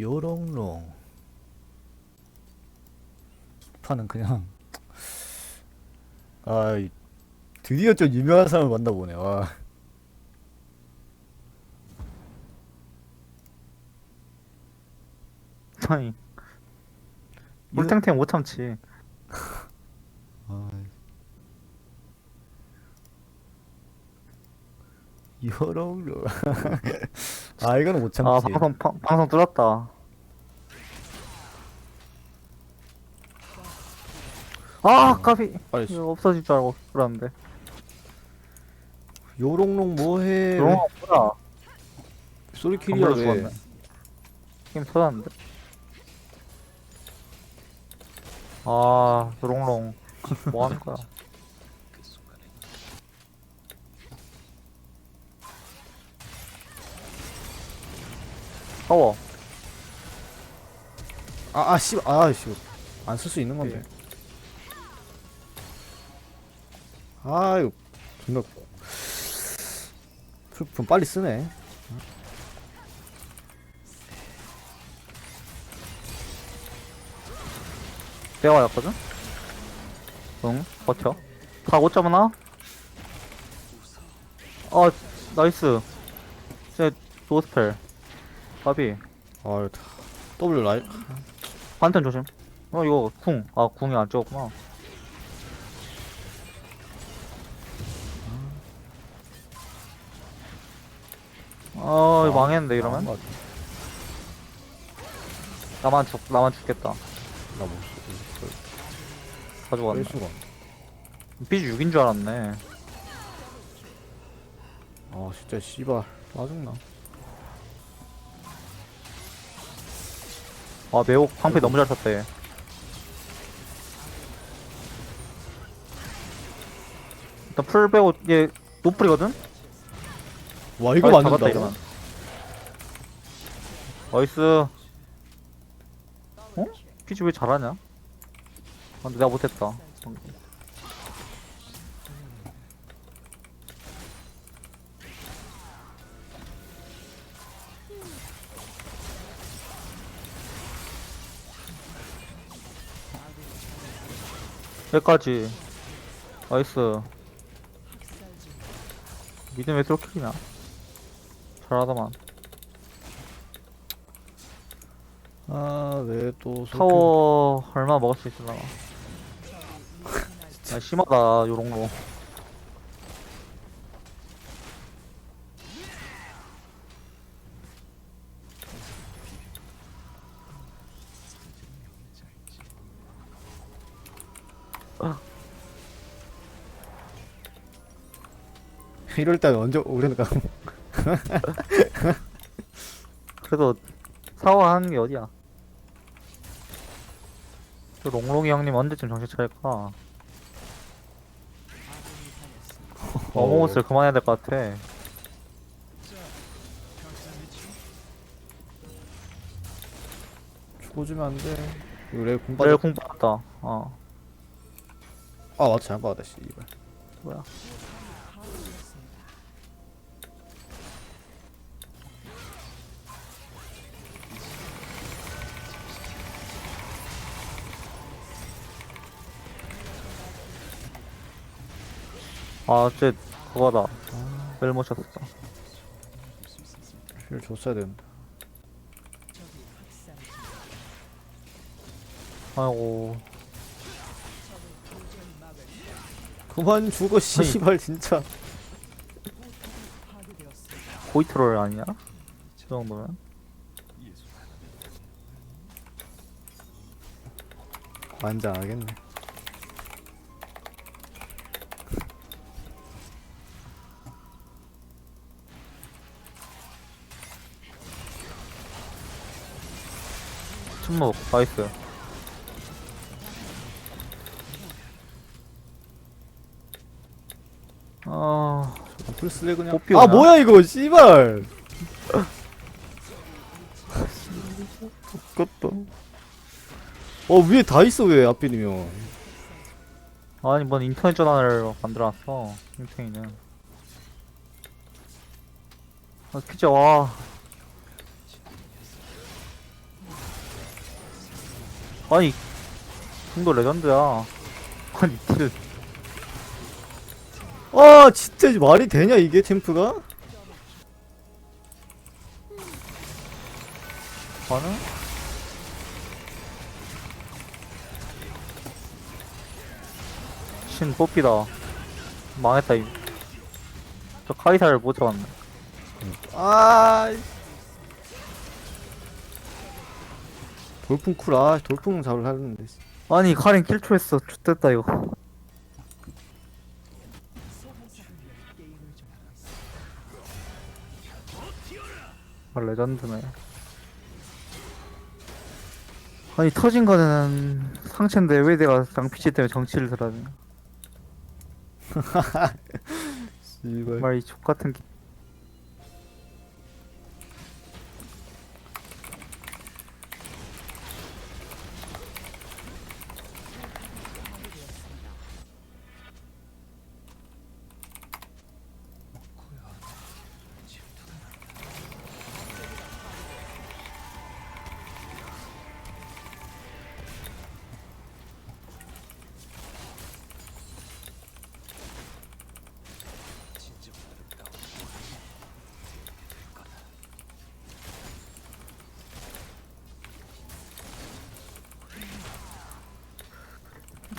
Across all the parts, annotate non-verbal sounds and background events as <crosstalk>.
요롱롱. 판은 그냥 아 이- 드디어 좀 유명한 사람을 만나보네. 와. 아니 물탱탱 못 참지 요롱롱 <laughs> 아 이거는 못아 참지. 방송 방, 방송 뚫었다. 아 까비 빨리 이거 없어질 줄 알고 그러는데. 요롱롱 뭐해? 거 뭐야? 소리킬이야 정글로 왜 죽었네 게임 터졌는데. 아 요롱롱. 뭐 하는 거야 파워 아, 아, 씨, 아, 씨, 안 쓸 수 있는 건데. 아, 이거 존나 풀품 빨리 쓰네. 내가 왔거든? 응, 버텨. 다 5.1나? 아, 나이스. 제 노스펠. 가비. 아, 다- W 라이. 반탄 조심. 어, 이거 궁. 아, 궁이 안 찍었구나. 아, 이거 망했는데, 이러면? 아, 나만 죽, 나만 죽겠다. 나못 다 죽었네. 뺄 수가. 없네. 피지 6인 줄 알았네. 아, 진짜 씨발 짜증나. 아, 매혹 방패 너무 잘 탔다, 얘. 일단 풀 빼고, 얘, 노플이거든? 와, 이거 아, 잡았다, 맞는다고? 이러면. 나이스. 어? 피지 왜 잘하냐? 아, 근데 내가 못했다. 여기까지. 나이스. 믿음 왜 기냐? 잘하더만. 아, 왜 또 타워 얼마 먹을 수 있을라나? <laughs> 아 심하다 요롱로. 이럴 때 언제 우리는 가? 그래도 사워하는 게 어디야? 저 롱롱이 형님 언제쯤 정신 차릴까? 어몽어스를 그만해야 될 것 같아. 죽어주면 안 돼. 이거 레 공빠. 내일 공 받았다. 어. 아, 맞지 안 받아 씨발. 뭐야? 아, 쟤 그거다. 멜못 쳤어. 힐 줬어야 되는데. 아이고. 그만 죽어 씨발 진짜. 보이트롤 아니야? 저 정도면? 완장하겠네. 침묵, 나이스. 아, 풀스레 그냥. 못 아? 뭐야 이거 씨발. 똑같다. 어 위에 다 있어 왜 앞비리면. 아니, 뭔 인터넷 전화를 만들어놨어. 인탱이는. 아, 피자, 와. 아니 궁도 레전드야. 아니 딜 아 진짜 말이 되냐 이게 챔프가? 가능? 신 뽑기다. 망했다 이저 카이사를 못 잡았네. 아 돌풍 쿨아 돌풍 잡을 하는데 아니 카린 킬초했어. X됐다 이거. 아 레전드네. 아니 터진 거는 상체인데 왜 내가 쌍피치 때문에 정치를 들어야 <laughs> 씨발. 정말 이 족같은 기...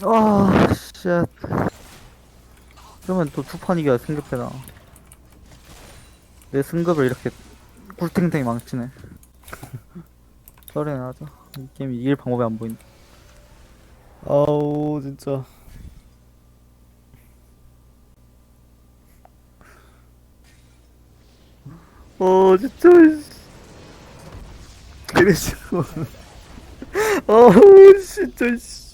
아, 쉣. 그러면 또 두 판이기가 승급되나. 내 승급을 이렇게 꿀탱탱이 망치네. <laughs> 썰에 나자. 이 게임 이길 방법이 안 보인다. 아우 진짜 어 진짜 <laughs> 그래서 <laughs> 아우 진짜 씨.